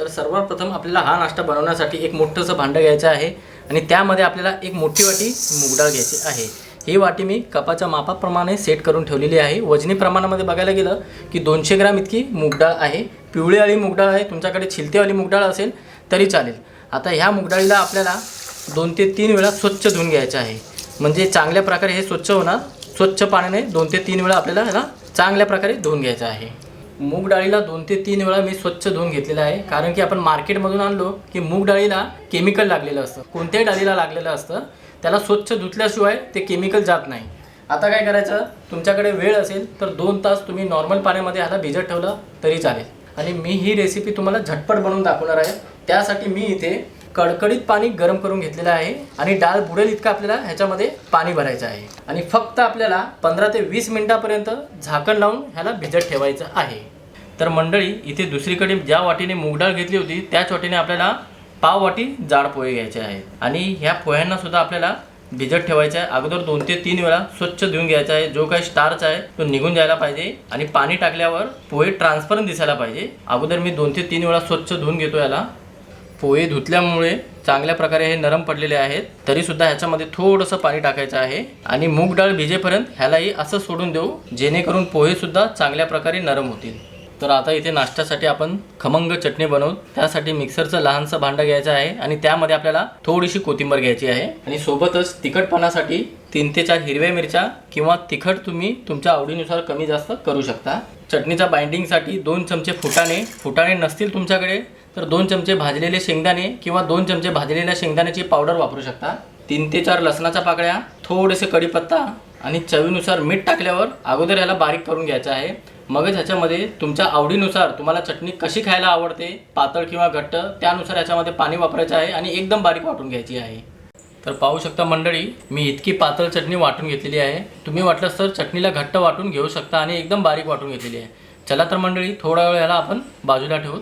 तर सर्वप्रथम आपल्याला हा नाश्ता बनवण्यासाठी एक मोठंसं भांडं घ्यायचं आहे आणि त्यामध्ये आपल्याला एक मोठी वाटी मूगडाळ घ्यायची आहे. ही वाटी मी कपाच्या मापाप्रमाणे सेट करून ठेवलेली आहे. वजनी प्रमाणामध्ये बघायला गेलं की दोनशे ग्राम इतकी मूगडाळ आहे. पिवळीवाळी मूगडाळ आहे. तुमच्याकडे छिलतेवाली मूगडाळ असेल तरी चालेल. आता ह्या मूगडाळीला आपल्याला दोन ते तीन वेळा स्वच्छ धुवून घ्यायचं आहे. म्हणजे चांगल्या प्रकारे हे स्वच्छ होणार. स्वच्छ पाण्याने दोन ते तीन वेळा आपल्याला ह्याला चांगल्या प्रकारे धुवून घ्यायचं आहे. मूग डाळीला दोन ते तीन वेळा मी स्वच्छ धुवून घेतलेलं आहे. कारण की आपण मार्केटमधून आणलो की मूग डाळीला केमिकल लागलेलं असतं. कोणत्याही डाळीला लागलेलं असतं. त्याला स्वच्छ धुतल्याशिवाय ते केमिकल जात नाही. आता काय करायचं? तुमच्याकडे वेळ असेल तर दोन तास तुम्ही नॉर्मल पाण्यामध्ये ह्याला भिजत ठेवलं तरी चालेल. आणि मी ही रेसिपी तुम्हाला झटपट बनवून दाखवणार आहे. त्यासाठी मी इथे कडकडीत पाणी गरम करून घेतलेलं आहे आणि डाळ बुडेल इतकं आपल्याला ह्याच्यामध्ये पाणी भरायचं आहे. आणि फक्त आपल्याला पंधरा ते वीस मिनिटापर्यंत झाकण लावून ह्याला भिजत ठेवायचं आहे. तर मंडळी इथे दुसरीकडे ज्या वाटीने मूगडाळ घेतली होती त्याच वाटीने आपल्याला पाव वाटी जाड पोहे घ्यायचे आहेत. आणि ह्या पोह्यांना सुद्धा आपल्याला भिजत ठेवायचं आहे. अगोदर दोन ते तीन वेळा स्वच्छ धुवून घ्यायचा आहे. जो काही स्टार्च आहे तो निघून जायला पाहिजे. आणि पाणी टाकल्यावर पोहे ट्रान्सपरंट दिसायला पाहिजे. अगोदर मी दोन ते तीन वेळा स्वच्छ धुवून घेतो याला. पोहे धुतल्यामुळे चांगल्या प्रकारे हे नरम पडलेले आहेत. तरीसुद्धा ह्याच्यामध्ये थोडंसं पाणी टाकायचं आहे. आणि मूग डाळ भिजेपर्यंत ह्यालाही असं सोडून देऊ जेणेकरून पोहेसुद्धा चांगल्या प्रकारे नरम होतील. तर आता इथे नाश्त्यासाठी आपण खमंग चटणी बनवू त्यासाठी मिक्सरचं लहानसं भांडं घ्यायचं आहे आणि त्यामध्ये आपल्याला थोडीशी कोथिंबर घ्यायची आहे. आणि सोबतच तिखटपणासाठी तीन ते चार हिरव्या मिरच्या किंवा तिखट तुम्ही तुमच्या आवडीनुसार कमी जास्त करू शकता. चटणीच्या बाइंडिंगसाठी दोन चमचे फुटाणे. फुटाणे नसतील तुमच्याकडे तर दोन चमचे भाजलेले शेंगदाणे किंवा दोन चमचे भाजलेल्या शेंगदाण्याची पावडर वापरू शकता. तीन ते चार लसणाच्या पाकळ्या थोडेसे कढीपत्ता आणि चवीनुसार मीठ टाकल्यावर अगोदर याला बारीक करून घ्यायचं आहे. मगच ह्याच्यामध्ये तुमच्या आवडीनुसार तुम्हाला चटणी कशी खायला आवडते पातळ किंवा घट्ट त्यानुसार याच्यामध्ये पाणी वापरायचं आहे आणि एकदम बारीक वाटून घ्यायची आहे. तर पाहू शकता मंडळी मी इतकी पातळ चटणी वाटून घेतलेली आहे. तुम्ही वाटलंच तर चटणीला घट्ट वाटून घेऊ शकता आणि एकदम बारीक वाटून घेतलेली आहे. चला तर मंडळी थोडा वेळ ह्याला आपण बाजूला ठेवू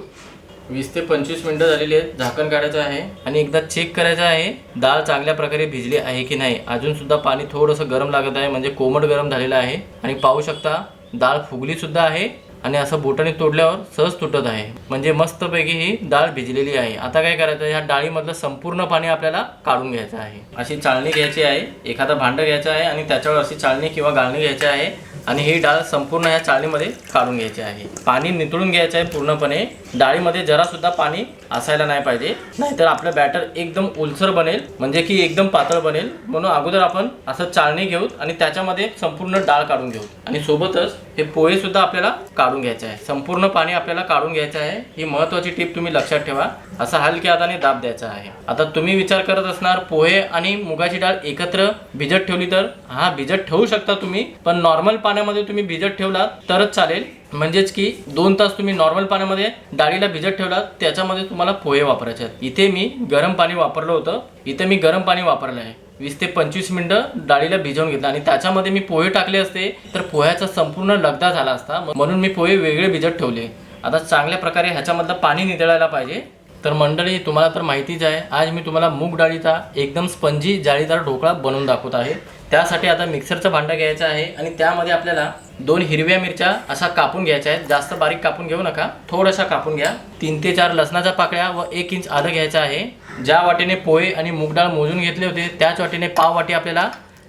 वीस ते पंचवीस मिनटं झालेली आहेत. झाकण काढायचं आहे आणि एकदा चेक करायचं आहे डाळ चांगल्या प्रकारे भिजली आहे की नाही. अजूनसुद्धा पाणी थोडंसं गरम लागत आहे म्हणजे कोमट गरम झालेलं आहे. आणि पाहू शकता डाळ फुगली सुद्धा आहे आणि असं बोटाने तोडल्यावर सहज तुटत आहे. म्हणजे मस्तपैकी ही डाळ भिजलेली आहे. आता काय करायचं? ह्या डाळीमधलं संपूर्ण पाणी आपल्याला काढून घ्यायचं आहे. अशी चाळणी घ्यायची आहे. एखादा भांडं घ्यायचं आहे आणि त्याच्यावर अशी चाळणी किंवा गाळणी घ्यायची आहे आणि ही डाळ संपूर्ण ह्या चाळणीमध्ये काढून घ्यायची आहे. पाणी नितळून घ्यायचं आहे पूर्णपणे. डाळीमध्ये जरासुद्धा पाणी असायला नाही पाहिजे. नाहीतर आपलं बॅटर एकदम ओलसर बनेल म्हणजे की एकदम पातळ बनेल. म्हणून अगोदर आपण असं चाळणी घेऊ आणि त्याच्यामध्ये संपूर्ण डाळ काढून घेऊ आणि सोबतच हे पोहे सुद्धा आपल्याला काढून घ्यायचे आहे. संपूर्ण पाणी आपल्याला काढून घ्यायचं आहे. ही महत्त्वाची टीप तुम्ही लक्षात ठेवा. असा हलक्या हाताने दाब द्यायचा आहे. आता तुम्ही विचार करत असणार पोहे आणि मुगाची डाळ एकत्र भिजत ठेवली तर? हा भिजत ठेवू शकता तुम्ही पण नॉर्मल पाण्यामध्ये तुम्ही भिजत ठेवलात तरच चालेल. म्हणजेच की दोन तास तुम्ही नॉर्मल पाण्यामध्ये डाळीला भिजत ठेवलात त्याच्यामध्ये तुम्हाला पोहे वापरायचे आहेत. इथे मी गरम पाणी वापरलं होतं. इथे मी गरम पाणी वापरलं आहे. वीस ते पंचवीस मिनटं डाळीला भिजवून घेतलं. आणि त्याच्यामध्ये मी पोहे टाकले असते तर पोह्याचा संपूर्ण लगदा झाला असता. म्हणून मी पोहे वेगळे भिजत ठेवले. आता चांगल्या प्रकारे ह्याच्यामधलं पाणी नितळायला पाहिजे. तर मंडळी तुम्हाला तर माहितीच आहे आज मी तुम्हाला मूग डाळीचा एकदम स्पंजी जाळीदार ढोकळा बनवून दाखवत आहे. त्यासाठी आता मिक्सरचं भांडं घ्यायचं आहे आणि त्यामध्ये आपल्याला दोन हिरव्या मिरच्या असा कापून घ्यायच्या आहेत. जास्त बारीक कापून घेऊ नका. थोडासा कापून घ्या. तीन ते चार लसणाच्या पाकळ्या व एक इंच आलं घ्यायचं आहे. ज्या वाटेने पोहे आणि मूग डाळ मोजून घेतले होते त्याच वाटेने पाव वाटी आपल्याला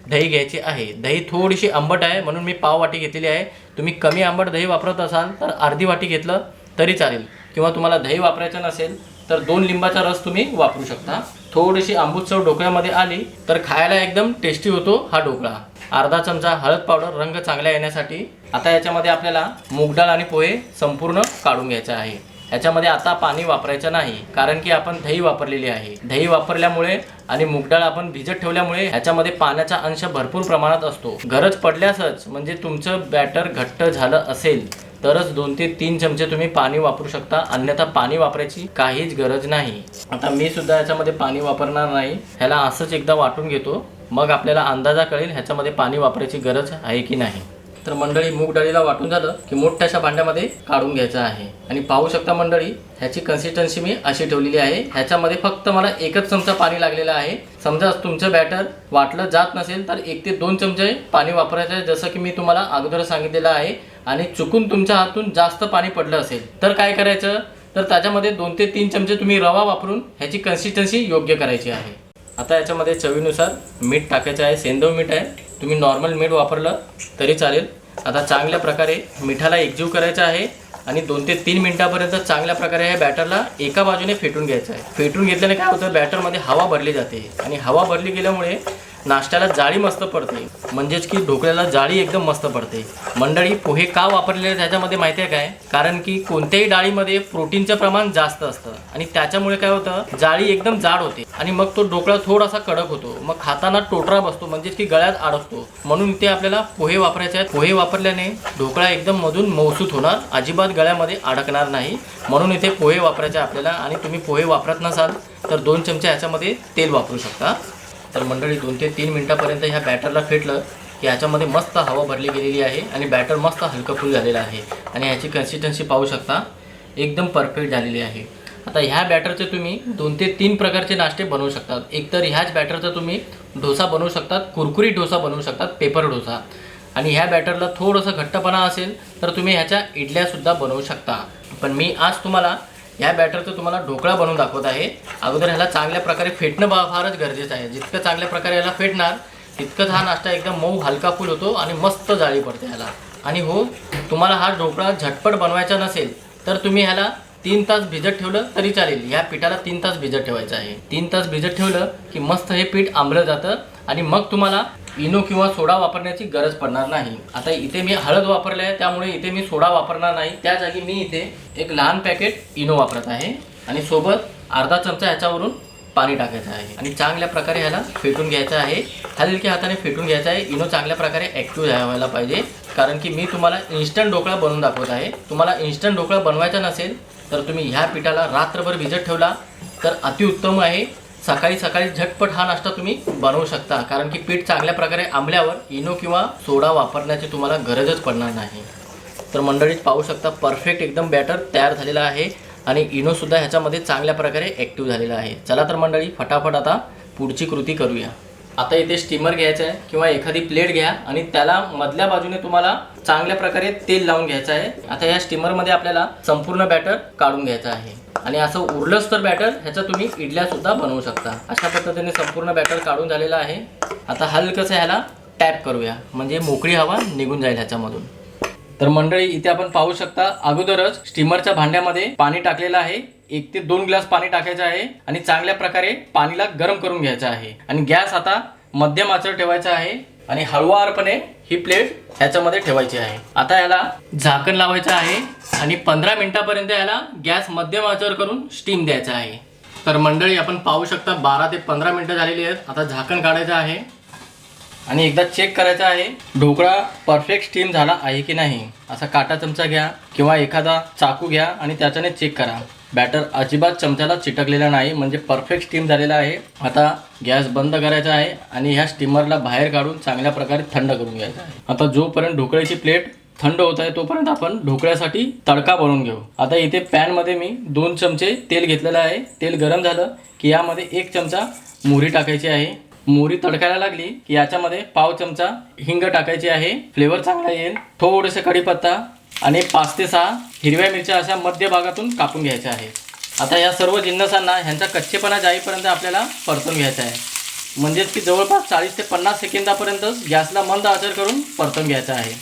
दही घ्यायची आहे. दही थोडीशी आंबट आहे म्हणून मी पाव वाटी घेतलेली आहे. तुम्ही कमी आंबट दही वापरत असाल तर अर्धी वाटी घेतलं तरी चालेल. किंवा तुम्हाला दही वापरायचं नसेल तर दोन लिंबाचा रस तुम्ही वापरू शकता. थोडीशी आंबूस चव ढोकळ्यामध्ये आली तर खायला एकदम टेस्टी होतो हा ढोकळा अर्धा चमचा हळद पावडर रंग चांगला येण्यासाठी. आता याच्यामध्ये आपल्याला मूगडाळ आणि पोहे संपूर्ण काढून घ्यायचा आहे. याच्यामध्ये आता पाणी वापरायचं नाही कारण की आपण दही वापरलेली आहे. दही वापरल्यामुळे आणि मुगडाळ आपण भिजत ठेवल्यामुळे ह्याच्यामध्ये पाण्याचा अंश भरपूर प्रमाणात असतो. गरज पडल्यासच म्हणजे तुमचं बॅटर घट्ट झालं असेल तरच दोन ते तीन चमचे तुम्ही पाणी वापरू शकता. अन्यथा पाणी वापरायची काहीच गरज नाही. आता मी सुद्धा याच्यामध्ये पाणी वापरणार नाही. ह्याला असंच एकदा वाटून घेतो. मग आपल्याला अंदाजा कळेल ह्याच्यामध्ये पाणी वापरायची गरज आहे की नाही. तर मंडळी मूग डाळीला वाटून झालं की मोठ्याशा भांड्यामध्ये काढून घ्यायचं आहे. आणि पाहू शकता मंडळी ह्याची कन्सिस्टन्सी मी अशी ठेवलेली आहे. ह्याच्यामध्ये फक्त मला एकच चमचा पाणी लागलेलं आहे. समजा तुमचं बॅटर वाटलं जात नसेल तर एक ते दोन चमचे पाणी वापरायचं आहे जसं की मी तुम्हाला अगोदर सांगितलेलं आहे. आणि चुकून तुमच्या हातून जास्त पाणी पडलं असेल तर काय करायचं? तर त्याच्यामध्ये दोन ते तीन चमचे तुम्ही रवा वापरून ह्याची कन्सिस्टन्सी योग्य करायची आहे. आता याच्यामध्ये चवीनुसार मीठ टाकायचं आहे सेंदव मीठ आहे. तुम्ही नॉर्मल मीठ वापरलं तरी चालेल. आता चांगल्या प्रकारे मिठाला एकजीव करायचं आहे आणि दोन ते तीन मिनिटापर्यंत चांगल्या प्रकारे ह्या बॅटरला एका बाजूने फेटून घ्यायचं आहे. फेटून घेतल्याने काय होतं? बॅटरमध्ये हवा भरली जाते. आणि हवा भरली गेल्यामुळे नाश्त्याला जाळी मस्त पडते. म्हणजेच की ढोकळ्याला जाळी एकदम मस्त पडते. मंडळी पोहे का वापरलेले त्याच्यामध्ये माहिती आहे काय? कारण की कोणत्याही डाळीमध्ये प्रोटीनचं प्रमाण जास्त असतं. आणि त्याच्यामुळे काय होतं? जाळी एकदम जाड होते. आणि मग तो ढोकळा थोडासा कडक होतो. मग खाताना टोटरा बसतो म्हणजेच की गळ्यात अडकतो म्हणून इथे आपल्याला पोहे वापरायचे आहेत. पोहे वापरल्याने ढोकळा एकदम मधून मौसूत होणार. अजिबात गळ्यामध्ये अडकणार नाही. म्हणून इथे पोहे वापरायचे आपल्याला. आणि तुम्ही पोहे वापरत नसाल तर दोन चमचे ह्याच्यामध्ये तेल वापरू शकता. तर मंडळी दोन ते तीन मिनटापर्यंत ह्या बॅटरला फेटलं की ह्याच्यामध्ये मस्त हवा भरली गेलेली आहे आणि बॅटर मस्त हलकंफुल झालेला झालेलं आहे. आणि ह्याची कन्सिस्टन्सी पाहू शकता एकदम परफेक्ट झालेली आहे. आता ह्या बॅटरचे तुम्ही दोन ते तीन प्रकारचे नाश्ते बनवू शकतात. एकतर ह्याच बॅटरचा तुम्ही डोसा बनवू शकतात कुरकुरी डोसा बनवू शकतात पेपर डोसा. आणि ह्या बॅटरला थोडंसं घट्टपणा असेल तर तुम्ही ह्याच्या इडल्यासुद्धा बनवू शकता. पण मी आज तुम्हाला या बॅटरचं तुम्हाला ढोकळा बनवून दाखवत आहे. अगोदर ह्याला चांगल्या प्रकारे फेटणं बा फारच गरजेचं आहे. जितकं चांगल्या प्रकारे ह्याला फेटणार तितकंच हा नाश्ता एकदम मऊ हलका फुल होतो आणि मस्त जाळी पडते ह्याला. आणि हो तुम्हाला हा ढोकळा झटपट बनवायचा नसेल तर तुम्ही ह्याला तीन तास भिजत ठेवलं तरी चालेल. या पिठाला तीन तास भिजत ठेवायचं आहे. तीन तास भिजत ठेवलं की मस्त हे पीठ आंबलं जातं आणि मग तुम्हाला इनो किंवा सोडा वापरण्याची गरज पडणार नाही. आता इथे मी हळद वापरले आहे त्यामुळे इथे मी सोडा वापरणार नाही. त्या जागी मी इथे एक लहान पॅकेट इनो वापरत आहे आणि सोबत अर्धा चमचा ह्याच्यावरून पाणी टाकायचं आहे. आणि चांगल्या प्रकारे ह्याला फेटून घ्यायचं आहे. हलक्या हाताने फेटून घ्यायचं आहे. इनो चांगल्या प्रकारे ॲक्टिव्ह व्हायला पाहिजे. कारण की मी तुम्हाला इन्स्टंट ढोकळा बनवून दाखवत आहे. तुम्हाला इन्स्टंट ढोकळा बनवायचा नसेल तर तुम्ही ह्या पिठाला रात्रभर भिजत ठेवला तर अतिउत्तम आहे. सकाळी सकाळी झटपट हा नाश्ता तुम्ही बनवू शकता. कारण की पीठ चांगल्या प्रकारे आंबल्यावर इनो किंवा सोडा वापरण्याची तुम्हाला गरजच पडणार नाही. तर मंडळीत पाहू शकता परफेक्ट एकदम बॅटर तयार झालेला आहे आणि इनोसुद्धा ह्याच्यामध्ये चांगल्या प्रकारे ॲक्टिव्ह झालेला आहे. चला तर मंडळी फटाफट आता पुढची कृती करूया. आता इथे स्टीमर घ्यायचं आहे किंवा एखादी प्लेट घ्या आणि त्याला मधल्या बाजूने तुम्हाला चांगल्या प्रकारे तेल लावून घ्यायचं आहे. आता या स्टीमरमध्ये आपल्याला संपूर्ण बॅटर काढून घ्यायचं आहे. आणि असं उरलंच तर बॅटर ह्याचा तुम्ही इडल्या सुद्धा बनवू शकता. अशा पद्धतीने संपूर्ण बॅटर काढून झालेलं आहे. आता हलकंसं ह्याला टॅप करूया. म्हणजे मोकळी हवा निघून जाईल ह्याच्यामधून. तर मंडळी इथे आपण पाहू शकता अगोदरच स्टीमरच्या भांड्यामध्ये पाणी टाकलेलं आहे. एक ते दोन ग्लास पाणी टाकायचं आहे आणि चांगल्या प्रकारे पाणीला गरम करून घ्यायचं आहे. आणि गॅस आता मध्यम आचर ठेवायचा आहे. आणि हळुवारपणे ही प्लेट ह्याच्यामध्ये ठेवायची आहे. आता याला झाकण लावायचं आहे आणि पंधरा मिनिटापर्यंत याला गॅस मध्यम आचर करून स्टीम द्यायचा आहे. तर मंडळी आपण पाहू शकता बारा ते पंधरा मिनिटं झालेली आहेत. आता झाकण काढायचं आहे आणि एकदा चेक करायचं आहे ढोकळा परफेक्ट स्टीम झाला आहे की नाही. असा काटा चमचा घ्या किंवा एखादा चाकू घ्या आणि त्याच्याने चेक करा. बॅटर अजिबात चमच्याला चिटकलेला नाही म्हणजे परफेक्ट स्टीम झालेला आहे. आता गॅस बंद करायचा आहे आणि ह्या स्टीमरला बाहेर काढून चांगल्या प्रकारे थंड करून घ्यायचा आहे. आता जोपर्यंत ढोकळ्याची प्लेट थंड होत आहे तोपर्यंत आपण ढोकळ्यासाठी तडका बनवून घेऊ. आता इथे पॅनमध्ये मी दोन चमचे तेल घेतलेलं आहे. तेल गरम झालं की यामध्ये एक चमचा मोहरी टाकायची आहे. मोहरी तडकायला लागली की याच्यामध्ये पाव चमचा हिंग टाकायची आहे. फ्लेवर चांगला येईल. थोडेसे कढीपत्ता आणि पाच ते सहा हिरव्या मिरच्या अशा मध्य भागातून कापून घ्यायच्या आहे आता या सर्व जिन्नसांना ह्यांचा कच्चेपणा जाईपर्यंत आपल्याला परतून घ्यायचा आहे. म्हणजेच की जवळपास चाळीस ते पन्नास सेकंदापर्यंतच गॅसला मंद आचर करून परतून घ्यायचा आहे.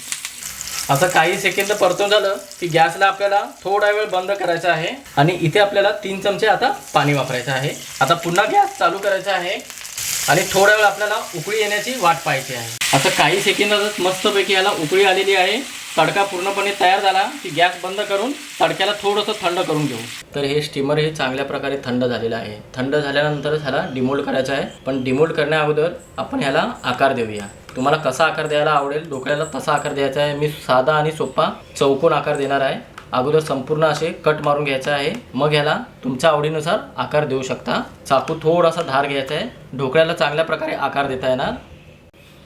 असं काही सेकंद परतून झालं की गॅसला आपल्याला थोडा वेळ बंद करायचा आहे आणि इथे आपल्याला तीन चमचे आता पाणी वापरायचं आहे. आता पुन्हा गॅस चालू करायचा आहे आणि थोडा वेळ आपल्याला उकळी येण्याची वाट पाहायची आहे. असं काही सेकंदातच मस्तपैकी याला उकळी आलेली आहे. तडका पूर्णपणे तयार झाला की गॅस बंद करून तडक्याला थोडंसं थंड करून घेऊ. तर हे स्टीमर हे चांगल्या प्रकारे थंड झालेलं आहे. थंड झाल्यानंतरच ह्याला डिमोल्ड करायचं आहे. पण डिमोल्ड करण्या अगोदर आपण ह्याला आकार देऊया. तुम्हाला कसा आकार द्यायला आवडेल ढोकळ्याला तसा आकार द्यायचा आहे. मी साधा आणि सोपा चौकोन आकार देणार आहे. अगोदर संपूर्ण असे कट मारून घ्यायचं आहे. मग ह्याला तुमच्या आवडीनुसार आकार देऊ शकता. चाकू थोडासा धार घ्यायचा आहे. ढोकळ्याला चांगल्या प्रकारे आकार देता येणार.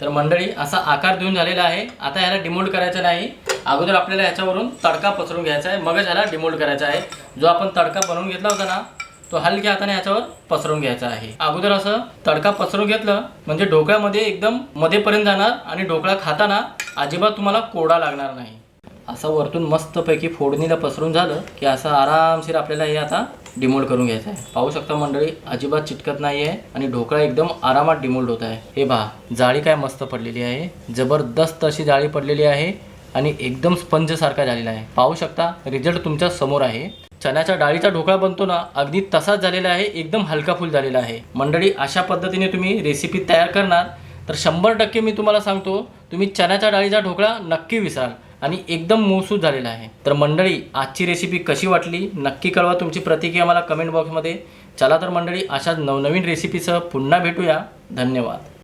तर मंडळी असा आकार देऊन झालेला आहे. आता ह्याला डिमोल्ड करायचं नाही. अगोदर आपल्याला याच्यावरून तडका पसरून घ्यायचा आहे. मगच ह्याला डिमोल्ड करायचा आहे. जो आपण तडका बनवून घेतला होता ना तो हलक्या हाताने याच्यावर पसरून घ्यायचा आहे. अगोदर असं तडका पसरून घेतलं म्हणजे ढोकळ्यामध्ये एकदम मध्येपर्यंत जाणार आणि ढोकळा खाताना अजिबात तुम्हाला कोडा लागणार नाही. असं वरतून मस्तपैकी फोडणीला पसरून झालं की असं आरामशीर आपल्याला हे आता डिमोल्ड करून घ्यायचं आहे. पाहू शकता मंडळी अजिबात चिटकत नाही आहे आणि ढोकळा एकदम आरामात डिमोल्ड होत आहे. हे पहा जाळी काय मस्त पडलेली आहे. जबरदस्त अशी जाळी पडलेली आहे आणि एकदम स्पंज सारखा झालेला आहे. पाहू शकता रिझल्ट तुमच्यासमोर आहे. चण्याच्या डाळीचा ढोकळा बनतो ना अगदी तसाच झालेला आहे एकदम हलका फुल झालेला आहे. मंडळी अशा पद्धतीने तुम्ही रेसिपी तयार करणार तर शंभर टक्के मी तुम्हाला सांगतो तुम्ही चण्याच्या डाळीचा ढोकळा नक्की विसराल. आणि एकदम मऊसूत झालेला आहे. तर मंडळी आजची रेसिपी कशी वाटली? नक्की कळवा तुमची प्रतिक्रिया मला कमेंट बॉक्समध्ये चला तर मंडळी अशा नवनवीन रेसिपीसह पुन्हा भेटूया. धन्यवाद.